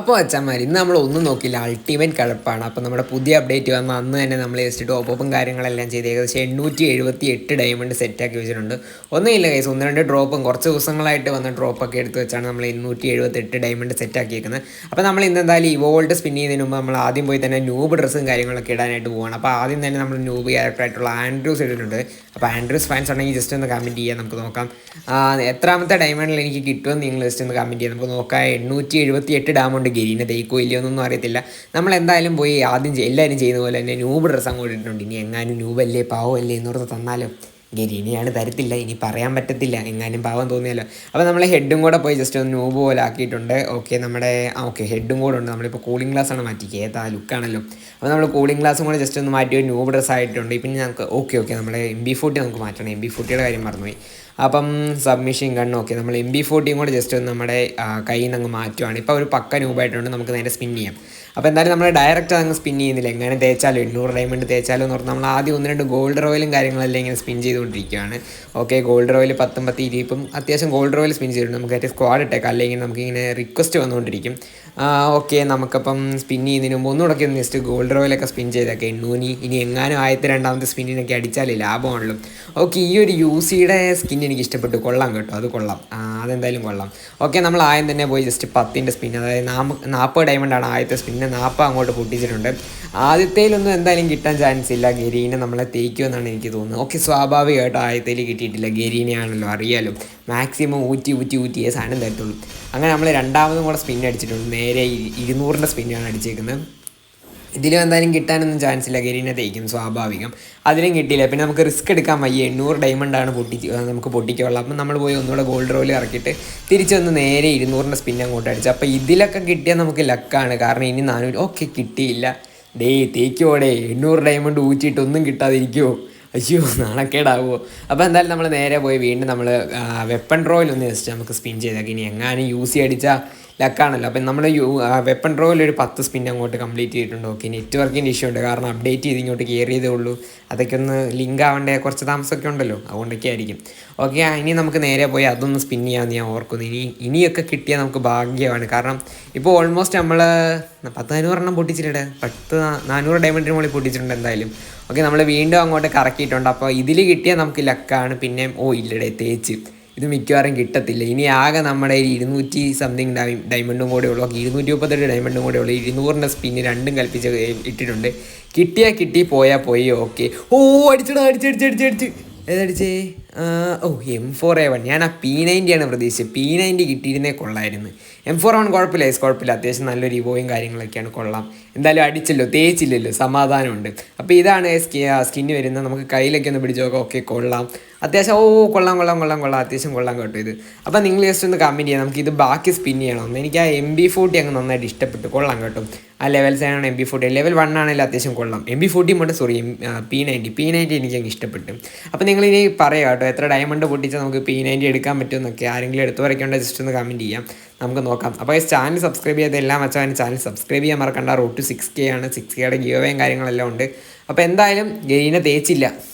അപ്പോൾ അച്ഛന്മാർ ഇന്ന് നമ്മൾ ഒന്നും നോക്കില്ല അൾട്ടിമേറ്റ് കഴപ്പാണ്. അപ്പോൾ നമ്മുടെ പുതിയ അപ്ഡേറ്റ് വന്ന അന്ന് തന്നെ നമ്മൾ ജസ്റ്റ് ടോപ്പും കാര്യങ്ങളെല്ലാം ചെയ്ത് ഏകദേശം എണ്ണൂറ്റി എഴുപത്തി എട്ട് ഡയമണ്ട് സെറ്റാക്കി വെച്ചിട്ടുണ്ട് ഒന്നുമില്ല കേസ് ഒന്ന് രണ്ട് ഡ്രോപ്പും കുറച്ച് ദിവസങ്ങളായിട്ട് വന്ന ഡ്രോപ്പൊക്കെ എടുത്ത് വെച്ചാണ് നമ്മൾ എണ്ണൂറ്റി എഴുപത്തി എട്ട് ഡയമണ്ട് സെറ്റാക്കിയേക്കുന്നത് അപ്പോൾ നമ്മൾ ഇന്ന് എന്തായാലും ഇവോൾഡ് സ്പിൻ ചെയ്യുന്നതിന് മുമ്പ് നമ്മൾ ആദ്യം പോയി തന്നെ ന്യൂബ് ഡ്രസ്സും കാര്യങ്ങളൊക്കെ ഇടാനായിട്ട് പോവാണ്. അപ്പോൾ ആദ്യം തന്നെ നമ്മൾ ന്യൂബ് ക്യാരക്ടറായിട്ടുള്ള ആൻഡ്രൂസ് ഇട്ടിട്ടുണ്ട്. അപ്പോൾ ആൻഡ്രൂസ് ഫാൻസ് ഉണ്ടെങ്കിൽ ജസ്റ്റ് ഒന്ന് കമന്റ് ചെയ്യാം. നമുക്ക് നോക്കാം. എത്രാമത്തെ ഡയമണ്ടിൽ എനിക്ക് കിട്ടുമെന്ന് നിങ്ങൾ ജസ്റ്റ് ഒന്ന് കമന്റ് ചെയ്യാം. നമുക്ക് നോക്കാം. എണ്ണൂറ്റി എഴുപത്തി എട്ട് ഡാമുണ്ട് ഗരീനെ തേക്കോ ഇല്ലയോ എന്നൊന്നും അറിയത്തില്ല. നമ്മൾ എന്തായാലും പോയി ആദ്യം എല്ലാവരും ചെയ്യുന്ന പോലെ തന്നെ ന്യൂബ് ഡ്രസ്സ് അങ്ങോട്ട് ഇട്ടിട്ടുണ്ട്. ഇനി എങ്ങാനും ന്യൂബല്ലേ പാവമല്ലേ എന്നോർത്ത് തന്നാലോ ഗരീനെയാണ് തരത്തില്ല ഇനി പറയാൻ പറ്റത്തില്ല എങ്ങാനും പാവം തോന്നിയാലോ. അപ്പോൾ നമ്മൾ ഹെഡും കൂടെ പോയി ജസ്റ്റ് ഒന്ന് നോബ് പോലെ ആക്കിയിട്ടുണ്ട്. ഓക്കെ നമ്മുടെ ആ ഓക്കെ ഹെഡും കൂടെ ഉണ്ട്. നമ്മളിപ്പോൾ കൂളിംഗ് ഗ്ലാസ് ആണ് മാറ്റി ഏതാ ലുക്കാണല്ലോ അപ്പോൾ നമ്മൾ കൂളിംഗ് ഗ്ലാസും കൂടെ ജസ്റ്റ് ഒന്ന് മാറ്റി ഒരു ന്യൂബ് ഡ്രസ്സ് ആയിട്ടുണ്ട്. പിന്നെ ഞങ്ങൾക്ക് ഓക്കെ ഓക്കെ നമ്മുടെ എം ബി ഫോർട്ടി നമുക്ക് മാറ്റണം. എം ബി ഫോർട്ടിയുടെ കാര്യം മറന്നുപോയി. അപ്പം സബ്മിഷൻ കണ്ണ് ഓക്കെ നമ്മൾ എം ബി ഫോർട്ടിയും കൂടെ ജസ്റ്റ് ഒന്ന് നമ്മുടെ ആ, കയ്യിൽ നിന്ന് അങ്ങ് മാറ്റുവാണ്. ഇപ്പോൾ ഒരു പക്ക ന്യൂബായിട്ടുണ്ട് നമുക്ക് നേരെ സ്പിൻ ചെയ്യാം. അപ്പോൾ എന്തായാലും നമ്മൾ ഡയറക്റ്റ് അങ്ങ് സ്പിൻ ചെയ്യുന്നില്ല. എങ്ങനെ തേച്ചാലും? എണ്ണൂറ് ഡയമണ്ട് തേച്ചാലും എന്ന് പറഞ്ഞാൽ നമ്മൾ ആദ്യം ഒന്ന് രണ്ട് ഗോൾഡ് റോയിലും കാര്യങ്ങളെല്ലാം ഇങ്ങനെ സ്പിൻ ചെയ്തുകൊണ്ടിരിക്കുകയാണ്. ഓക്കെ ഗോൾഡ് റോയിൽ പത്തും പത്ത് ഇരുപതും അത്യാവശ്യം ഗോൾഡ് റോയിൽ സ്പിൻ ചെയ്തിട്ടുണ്ട് നമുക്ക് ഏറ്റവും സ്ക്വാഡ് ഇട്ടേക്കാം. അല്ലെങ്കിൽ നമുക്കിങ്ങനെ റിക്വസ്റ്റ് വന്നുകൊണ്ടിരിക്കും. ഓക്കെ നമുക്കപ്പം സ്പിൻ ചെയ്യുന്നതിന് മുമ്പ് ഒന്നുകൂടെ ഒന്ന് ജസ്റ്റ് ഗോൾഡ് റോയിലൊക്കെ സ്പിൻ ചെയ്തൊക്കെ എണ്ണൂനി ഇനി എങ്ങാനും ആദ്യത്തെ രണ്ടാമത്തെ സ്പിന്നിനൊക്കെ അടിച്ചാലേ ലാഭമാണല്ലോ. ഓക്കെ ഈ ഒരു യു സിയുടെ സ്കിൻ എനിക്ക് ഇഷ്ടപ്പെട്ടു. കൊള്ളാം കേട്ടോ. അത് കൊള്ളാം. അതെന്തായാലും കൊള്ളാം. ഓക്കെ നമ്മൾ ആദ്യം തന്നെ പോയി ജസ്റ്റ് പത്തിന്റെ സ്പിൻ അതായത് നാൽപ്പത് ആണ് ആദ്യത്തെ സ്പിന്നെ നാൽപ്പത് അങ്ങോട്ട് പൊട്ടിച്ചിട്ടുണ്ട്. ആദ്യത്തേലൊന്നും എന്തായാലും കിട്ടാൻ ചാൻസ് ഇല്ല. ഗരീനെ നമ്മളെ തേക്കുമെന്നാണ് എനിക്ക് തോന്നുന്നത്. ഓക്കെ സ്വാഭാവികമായിട്ടും ആദ്യത്തേൽ കിട്ടിയിട്ടില്ല. ഗരീനെയാണല്ലോ അറിയാലോ. മാക്സിമം ഊറ്റി ഊറ്റി ഊറ്റിയേ സാധനം തരത്തുള്ളൂ. അങ്ങനെ നമ്മൾ രണ്ടാമതും കൂടെ സ്പിൻ അടിച്ചിട്ടുണ്ട്. നേരെ ഇരുന്നൂറിന്റെ സ്പിന്നാണ് അടിച്ചേക്കുന്നത് ഇതിലും എന്തായാലും കിട്ടാനൊന്നും ചാൻസ് ഇല്ല. ഗരീനെ തേക്കും സ്വാഭാവികം. അതിലും കിട്ടിയില്ല. പിന്നെ നമുക്ക് റിസ്ക് എടുക്കാൻ വയ്യ. എണ്ണൂറ് ഡയമണ്ടാണ് പൊട്ടി നമുക്ക് പൊട്ടിക്കുള്ളത് അപ്പം നമ്മൾ പോയി ഒന്നുകൂടെ ഗോൾഡ് റോയിൽ ഇറക്കിയിട്ട് തിരിച്ച് വന്ന് നേരെ ഇരുന്നൂറിന്റെ സ്പിൻ അങ്ങോട്ട് അടിച്ചു. അപ്പോൾ ഇതിലൊക്കെ കിട്ടിയാൽ നമുക്ക് ലക്കാണ് കാരണം ഇനി നാനൂറ് ഓക്കെ കിട്ടിയില്ല. ദേ തേക്കോടെ എണ്ണൂറ് ഡയമണ്ട് ഊറ്റിയിട്ട് ഒന്നും കിട്ടാതിരിക്കുമോ അയ്യോ നാണക്കേടാവുമോ അപ്പോൾ എന്തായാലും നമ്മൾ നേരെ പോയി വീണ്ടും നമ്മൾ വെപ്പൺ റോയിൽ ഒന്ന് ജസ്റ്റ് നമുക്ക് സ്പിൻ ചെയ്താൽ ഇനി എങ്ങാനും യൂസ് ചെയ്യടിച്ചാൽ ലക്കാണല്ലോ. അപ്പം നമ്മൾ യു വെപ്പൺ ഡ്രോയിൽ ഒരു പത്ത് സ്പിൻ അങ്ങോട്ട് കംപ്ലീറ്റ് ചെയ്തിട്ടുണ്ട്. ഓക്കെ നെറ്റ്വർക്കിന്റെ ഇഷ്യൂ ഉണ്ട്. കാരണം അപ്ഡേറ്റ് ചെയ്ത് ഇങ്ങോട്ട് കയറിയതേ ഉള്ളൂ. അതൊക്കെ ഒന്ന് ലിങ്ക് ആവേണ്ട? കുറച്ച് താമസമൊക്കെ ഉണ്ടല്ലോ. അതുകൊണ്ടൊക്കെ ആയിരിക്കും ഓക്കെ ഇനി നമുക്ക് നേരെ പോയി അതൊന്ന് സ്പിൻ ചെയ്യാമെന്ന് ഞാൻ ഓർക്കുന്നു. ഇനി ഇനിയൊക്കെ കിട്ടിയാൽ നമുക്ക് ഭാഗ്യമാണ്. കാരണം ഇപ്പോൾ ഓൾമോസ്റ്റ് നമ്മൾ പത്ത് നാനൂറെണ്ണം പൊട്ടിച്ചിട്ടുണ്ട്. പത്ത് നാനൂറ് ഡയമണ്ടിന് മുകളിൽ പൊട്ടിച്ചിട്ടുണ്ട് എന്തായാലും. ഓക്കെ നമ്മൾ വീണ്ടും അങ്ങോട്ട് കറക്കിയിട്ടുണ്ട്. അപ്പോൾ ഇതിൽ കിട്ടിയാൽ നമുക്ക് ലക്കാണ്. പിന്നെ ഓ ഇല്ലടേ തേച്ച്. ഇത് മിക്കവാറും കിട്ടത്തില്ല. ഇനി ആകെ നമ്മുടെ ഇരുന്നൂറ്റി സംതിങ് ഡൈ ഡയമണ്ടും കൂടെ ഉള്ളൂ. ഇരുന്നൂറ്റി മുപ്പത്തെട്ട് ഡയമണ്ടും കൂടെ ഉള്ളൂ. ഇരുന്നൂറിന്റെ സ്പിന്ന് രണ്ടും കൽപ്പിച്ച് ഇട്ടിട്ടുണ്ട്. കിട്ടിയാൽ കിട്ടി പോയാൽ പോയി ഓക്കെ ഓ അടിച്ചടാ അടിച്ചടിച്ചടിച്ചടിച്ച് ഏതടിച്ചേ ഓ എം ഫോർ എ വൺ ഞാൻ ആ പി നയന്റിയാണ് പ്രതീക്ഷിച്ചത്. പി നയന്റി കിട്ടിയിരുന്നേ കൊള്ളായിരുന്നു. എം ഫോർ വൺ കുഴപ്പമില്ല എസ് കുഴപ്പമില്ല. അത്യാവശ്യം നല്ലൊരു ഇവോയും കാര്യങ്ങളൊക്കെയാണ് കൊള്ളാം. എന്തായാലും അടിച്ചല്ലോ തേച്ചില്ലല്ലോ. സമാധാനമുണ്ട്. അപ്പോൾ ഇതാണ് സ്കി സ്കിന്ന് വരുന്നത്. നമുക്ക് കയ്യിലൊക്കെ ഒന്ന് പിടിച്ച് നോക്കാം. ഓക്കെ കൊള്ളാം. അത്യാവശ്യം ഓ കൊള്ളാം കൊള്ളാം കൊള്ളാം കൊള്ളാം. അത്യാവശ്യം കൊള്ളാം കേട്ടോ ഇത്. അപ്പോൾ നിങ്ങൾ ജസ്റ്റ് ഒന്ന് കമന്റ് ചെയ്യാം. നമുക്ക് ഇത് ബാക്കി സ്പിൻ ചെയ്യണം. എനിക്ക് ആ എം ബി ഫോർട്ടി അങ്ങ് നന്നായിട്ട് ഇഷ്ടപ്പെട്ടു. കൊള്ളാം കേട്ടോ. ആ ലെവൽ ആണ് M P forty level one ആണെങ്കിൽ അത്യാവശ്യം കൊള്ളാം. എം ബി ഫോർട്ടി കൊണ്ട് sorry P ninety P ninety എനിക്ക് അങ്ങ് ഇഷ്ടപ്പെട്ടു. അപ്പോൾ നിങ്ങൾ ഇനി പറയാം കേട്ടോ. എത്ര ഡയമണ്ട് പൊട്ടിച്ചാൽ നമുക്ക് പി നയന്റി എടുക്കാൻ പറ്റുമെന്നൊക്കെ ആരെങ്കിലും എടുത്തു വരയ്ക്കേണ്ട ജസ്റ്റ് ഒന്ന് കമന്റ് ചെയ്യാം. നമുക്ക് നോക്കാം. അപ്പോൾ ഈ ചാനൽ സബ്സ്ക്രൈബ് ചെയ്ത എല്ലാം വെച്ചാൽ ചാനൽ സബ്സ്ക്രൈബ് ചെയ്യാൻ മറക്കണ്ട. റൂട്ട് സിക്സ് കെ ആണ്. സിക്സ് കെയുടെ ഗിയോവേയും കാര്യങ്ങളെല്ലാം ഉണ്ട്. അപ്പോൾ എന്തായാലും ഗെയിനെ തേച്ചില്ല.